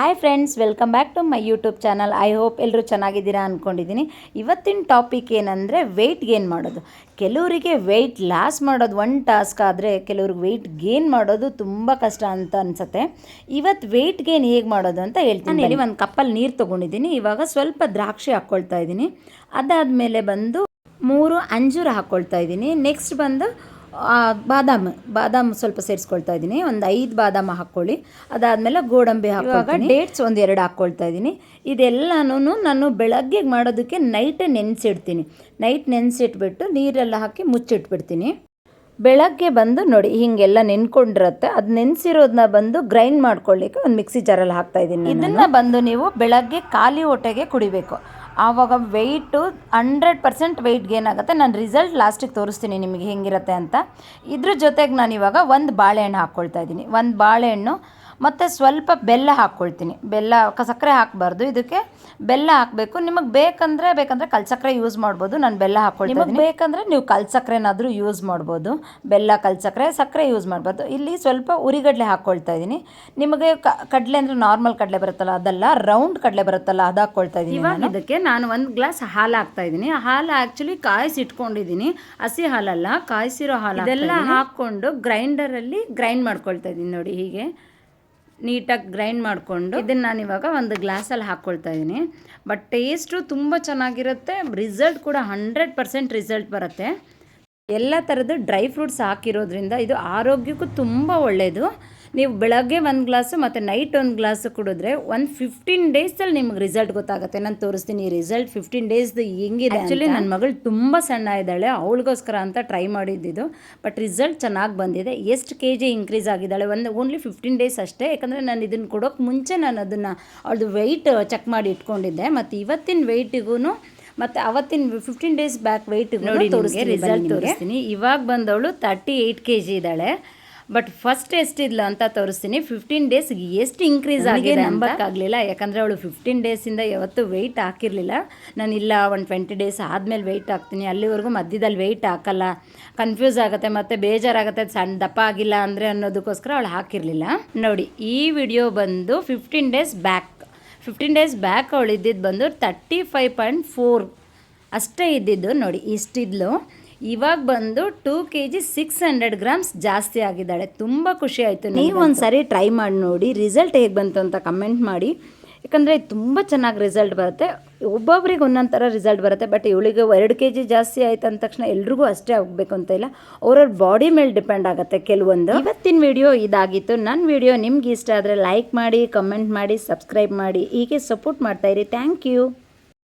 Hi friends welcome back to my YouTube channel I hope ಎಲ್ಲರೂ ಚೆನ್ನಾಗಿದ್ದೀರಾ ಅಂದ್ಕೊಂಡಿದ್ದೀನಿ ಇವತ್ತಿನ ಟಾಪಿಕ್ ಏನಂದರೆ ವೆಯ್ಟ್ ಗೇನ್ ಮಾಡೋದು. ಕೆಲವರಿಗೆ ವೆಯ್ಟ್ ಲಾಸ್ ಮಾಡೋದು ಒನ್ ಟಾಸ್ಕ್ ಆದರೆ ಕೆಲವ್ರಿಗೆ ವೆಯ್ಟ್ ಗೇನ್ ಮಾಡೋದು ತುಂಬ ಕಷ್ಟ ಅಂತ ಅನಿಸುತ್ತೆ. ಇವತ್ತು ವೆಯ್ಟ್ ಗೇನ್ ಹೇಗೆ ಮಾಡೋದು ಅಂತ ಹೇಳ್ತೀನಿ. ನಾನು ಇಲ್ಲಿ ಒಂದು ಕಪ್ಪಲ್ಲಿ ನೀರು ತೊಗೊಂಡಿದ್ದೀನಿ. ಇವಾಗ ಸ್ವಲ್ಪ ದ್ರಾಕ್ಷಿ ಹಾಕ್ಕೊಳ್ತಾ ಇದ್ದೀನಿ. ಅದಾದಮೇಲೆ ಬಂದು ಮೂರು ಅಂಜೂರ ಹಾಕ್ಕೊಳ್ತಾ ಇದ್ದೀನಿ. ನೆಕ್ಸ್ಟ್ ಬಂದು ಬಾದಾಮ್ ಬಾದಾಮ್ ಸ್ವಲ್ಪ ಸೇರಿಸ್ಕೊಳ್ತಾ ಇದ್ದೀನಿ. ಒಂದು ಐದು ಬಾದಾಮಿ ಹಾಕ್ಕೊಳ್ಳಿ. ಅದಾದಮೇಲೆ ಗೋಡಂಬಿ ಹಾಕುವಾಗ ಡೇಟ್ಸ್ ಒಂದು ಎರಡು ಹಾಕ್ಕೊಳ್ತಾ ಇದ್ದೀನಿ. ಇದೆಲ್ಲನೂ ನಾನು ಬೆಳಗ್ಗೆ ಮಾಡೋದಕ್ಕೆ ನೈಟ್ ನೆನೆಸಿಡ್ತೀನಿ. ನೈಟ್ ನೆನೆಸಿಟ್ಬಿಟ್ಟು ನೀರೆಲ್ಲ ಹಾಕಿ ಮುಚ್ಚಿಟ್ಬಿಡ್ತೀನಿ. ಬೆಳಗ್ಗೆ ಬಂದು ನೋಡಿ ಹೀಗೆಲ್ಲ ನೆನ್ಕೊಂಡಿರುತ್ತೆ. ಅದು ನೆನೆಸಿರೋದನ್ನ ಬಂದು ಗ್ರೈಂಡ್ ಮಾಡ್ಕೊಳ್ಳಿಕ್ಕೆ ಒಂದು ಮಿಕ್ಸಿ ಜಾರಲ್ಲಿ ಹಾಕ್ತಾ ಇದ್ದೀನಿ ಇದನ್ನು ಬಂದು ನೀವು ಬೆಳಗ್ಗೆ ಖಾಲಿ ಹೊಟ್ಟೆಗೆ ಕುಡಿಬೇಕು. ಆವಾಗ weight hundred percent weight gain ಆಗುತ್ತೆ. ನಾನು ರಿಸಲ್ಟ್ ಲಾಸ್ಟಿಗೆ ತೋರಿಸ್ತೀನಿ ನಿಮಗೆ ಹೆಂಗಿರುತ್ತೆ ಅಂತ. ಇದ್ರ ಜೊತೆಗೆ ನಾನು ಇವಾಗ ಒಂದು ಬಾಳೆಹಣ್ಣು ಹಾಕ್ಕೊಳ್ತಾ ಇದ್ದೀನಿ. ಒಂದು ಬಾಳೆಹಣ್ಣು ಮತ್ತು ಸ್ವಲ್ಪ ಬೆಲ್ಲ ಹಾಕ್ಕೊಳ್ತೀನಿ. ಬೆಲ್ಲ ಕ ಸಕ್ಕರೆ ಹಾಕಬಾರ್ದು. ಇದಕ್ಕೆ ಬೆಲ್ಲ ಹಾಕಬೇಕು. ನಿಮಗೆ ಬೇಕಂದರೆ ಬೇಕಂದರೆ ಕಲ್ಸಕ್ಕರೆ ಯೂಸ್ ಮಾಡ್ಬೋದು. ನಾನು ಬೆಲ್ಲ ಹಾಕ್ಕೊಳ್ತೀನಿ ನಿಮಗೆ ಬೇಕಂದರೆ ನೀವು ಕಲ್ಸಕ್ಕರೆನಾದರೂ ಯೂಸ್ ಮಾಡ್ಬೋದು. ಬೆಲ್ಲ ಕಲ್ಸಕ್ಕರೆ ಸಕ್ಕರೆ ಯೂಸ್ ಮಾಡ್ಬೋದು ಇಲ್ಲಿ ಸ್ವಲ್ಪ ಉರಿಗಡಲೆ ಹಾಕ್ಕೊಳ್ತಾ ಇದ್ದೀನಿ. ನಿಮಗೆ ಕಡಲೆ ಅಂದರೆ ನಾರ್ಮಲ್ ಕಡಲೆ ಬರುತ್ತಲ್ಲ ಅದಲ್ಲ ರೌಂಡ್ ಕಡಲೆ ಬರುತ್ತಲ್ಲ ಅದು ಹಾಕ್ಕೊಳ್ತಾ ಇದ್ದೀನಿ ಇವಾಗ ಇದಕ್ಕೆ ನಾನು ಒಂದು ಗ್ಲಾಸ್ ಹಾಲು ಹಾಕ್ತಾ ಇದ್ದೀನಿ. ಹಾಲು ಆ್ಯಕ್ಚುಲಿ ಕಾಯಿಸಿ ಇಟ್ಕೊಂಡಿದ್ದೀನಿ. ಹಸಿ ಹಾಲಲ್ಲ ಕಾಯಿಸಿರೋ ಹಾಲು ಇದೆಲ್ಲ ಹಾಕ್ಕೊಂಡು ಗ್ರೈಂಡರಲ್ಲಿ ಗ್ರೈಂಡ್ ಮಾಡ್ಕೊಳ್ತಾ ಇದ್ದೀನಿ ನೋಡಿ ಹೀಗೆ. ನೀಟಾಗಿ ಗ್ರೈಂಡ್ ಮಾಡಿಕೊಂಡು ಇದನ್ನು ನಾನು ಇವಾಗ ಒಂದು ಗ್ಲಾಸಲ್ಲಿ ಹಾಕ್ಕೊಳ್ತಾ ಇದ್ದೀನಿ ಬಟ್ ಟೇಸ್ಟು ತುಂಬ ಚೆನ್ನಾಗಿರುತ್ತೆ. ರಿಸಲ್ಟ್ ಕೂಡ ಹಂಡ್ರೆಡ್ ಪರ್ಸೆಂಟ್ ರಿಸಲ್ಟ್ ಬರುತ್ತೆ. ಎಲ್ಲ ಥರದ ಡ್ರೈ ಫ್ರೂಟ್ಸ್ ಹಾಕಿರೋದ್ರಿಂದ ಇದು ಆರೋಗ್ಯಕ್ಕೂ ತುಂಬ ಒಳ್ಳೆಯದು ನೀವು ಬೆಳಗ್ಗೆ ಒಂದು ಗ್ಲಾಸು ಮತ್ತು ನೈಟ್ ಒಂದು ಗ್ಲಾಸು ಕುಡಿದ್ರೆ ಒಂದು ಫಿಫ್ಟೀನ್ ಡೇಸಲ್ಲಿ ನಿಮ್ಗೆ ರಿಸಲ್ಟ್ ಗೊತ್ತಾಗುತ್ತೆ. ನಾನು ತೋರಿಸ್ತೀನಿ ಈ ರಿಸಲ್ಟ್ ಫಿಫ್ಟೀನ್ ಡೇಸ್ದು ಹೆಂಗಿದೆ ಆ್ಯಕ್ಚುಲಿ ನನ್ನ ಮಗಳು ತುಂಬ ಸಣ್ಣ ಇದ್ದಾಳೆ ಅವಳಿಗೋಸ್ಕರ ಅಂತ ಟ್ರೈ ಮಾಡಿದ್ದಿದ್ದು ಬಟ್ ರಿಸಲ್ಟ್ ಚೆನ್ನಾಗಿ ಬಂದಿದೆ. ಎಷ್ಟು ಕೆ ಜಿ ಇನ್ಕ್ರೀಸ್ ಆಗಿದ್ದಾಳೆ? ಒಂದು ಓನ್ಲಿ ಫಿಫ್ಟೀನ್ ಡೇಸ್ ಅಷ್ಟೇ. ಯಾಕಂದರೆ ನಾನು ಇದನ್ನು ಕೊಡೋಕೆ ಮುಂಚೆ ನಾನು ಅದನ್ನು ಅವಳದು ವೆಯ್ಟ್ ಚೆಕ್ ಮಾಡಿ ಇಟ್ಕೊಂಡಿದ್ದೆ. ಮತ್ತು ಇವತ್ತಿನ ವೆಯ್ಟಿಗೂ ಮತ್ತು ಅವತ್ತಿನ ಫಿಫ್ಟೀನ್ ಡೇಸ್ ಬ್ಯಾಕ್ ವೆಯ್ಟ್ ನೋಡಿ ತೋರಿಸ್ತೀನಿ ರಿಸಲ್ಟ್ ತೋರಿಸ್ತೀನಿ. ಇವಾಗ ಬಂದವಳು ತರ್ಟಿ ಏಯ್ಟ್ ಕೆ ಜಿ ಇದ್ದಾಳೆ. ಬಟ್ ಫಸ್ಟ್ ಎಷ್ಟಿದ್ಲು ಅಂತ ತೋರಿಸ್ತೀನಿ. ಫಿಫ್ಟೀನ್ ಡೇಸ್ಗೆ ಎಷ್ಟು ಇನ್ಕ್ರೀಸ್ ಆಗಿದೆ ನಂಬಕ್ಕಾಗಲಿಲ್ಲ. ಯಾಕಂದರೆ ಅವಳು ಫಿಫ್ಟೀನ್ ಡೇಸಿಂದ ಯಾವತ್ತೂ ವೆಯ್ಟ್ ಹಾಕಿರಲಿಲ್ಲ. ನಾನು ಇಲ್ಲ ಒಂದು ಟ್ವೆಂಟಿ ಡೇಸ್ ಆದಮೇಲೆ ವೆಯ್ಟ್ ಹಾಕ್ತೀನಿ. ಅಲ್ಲಿವರೆಗೂ ಮಧ್ಯದಲ್ಲಿ ವೆಯ್ಟ್ ಹಾಕಲ್ಲ. ಕನ್ಫ್ಯೂಸ್ ಆಗುತ್ತೆ ಮತ್ತು ಬೇಜಾರಾಗುತ್ತೆ. ಸಣ್ಣ ದಪ್ಪ ಆಗಿಲ್ಲ ಅಂದರೆ ಅನ್ನೋದಕ್ಕೋಸ್ಕರ ಅವಳು ಹಾಕಿರಲಿಲ್ಲ. ನೋಡಿ ಈ ವಿಡಿಯೋ ಬಂದು fifteen days back fifteen days back ಅವಳು ಇದ್ದಿದ್ದು ಬಂದು ತರ್ಟಿ ಫೈವ್ ಪಾಯಿಂಟ್ ಫೋರ್ ಅಷ್ಟೇ ಇದ್ದಿದ್ದು. ನೋಡಿ ಇಷ್ಟಿದ್ಲು. ಇವಾಗ ಬಂದು two K G six hundred grams ಜಾಸ್ತಿ ಆಗಿದ್ದಾಳೆ. ತುಂಬ ಖುಷಿ ಆಯಿತು ನೀವು ಒಂದು ಸಾರಿ ಟ್ರೈ ಮಾಡಿ ನೋಡಿ. ರಿಸಲ್ಟ್ ಹೇಗೆ ಬಂತು ಅಂತ ಕಮೆಂಟ್ ಮಾಡಿ. ಯಾಕಂದರೆ ತುಂಬ ಚೆನ್ನಾಗಿ ರಿಸಲ್ಟ್ ಬರುತ್ತೆ. ಒಬ್ಬೊಬ್ರಿಗೆ ಒಂದೊಂದು ಥರ ರಿಸಲ್ಟ್ ಬರುತ್ತೆ. ಬಟ್ ಇವಳಿಗೆ ಎರಡು ಕೆ ಜಿ ಜಾಸ್ತಿ ಆಯ್ತು ಅಂದ ತಕ್ಷಣ ಎಲ್ರಿಗೂ ಅಷ್ಟೇ ಆಗಬೇಕು ಅಂತ ಇಲ್ಲ. ಅವ್ರವ್ರ ಬಾಡಿ ಮೇಲೆ ಡಿಪೆಂಡ್ ಆಗುತ್ತೆ ಕೆಲವೊಂದು. ಇವತ್ತಿನ ವಿಡಿಯೋ ಇದಾಗಿತ್ತು. ನನ್ನ ವಿಡಿಯೋ ನಿಮ್ಗೆ ಇಷ್ಟ ಆದರೆ ಲೈಕ್ ಮಾಡಿ ಕಮೆಂಟ್ ಮಾಡಿ ಸಬ್ಸ್ಕ್ರೈಬ್ ಮಾಡಿ. ಹೀಗೆ ಸಪೋರ್ಟ್ ಮಾಡ್ತಾಯಿರಿ ಥ್ಯಾಂಕ್ ಯು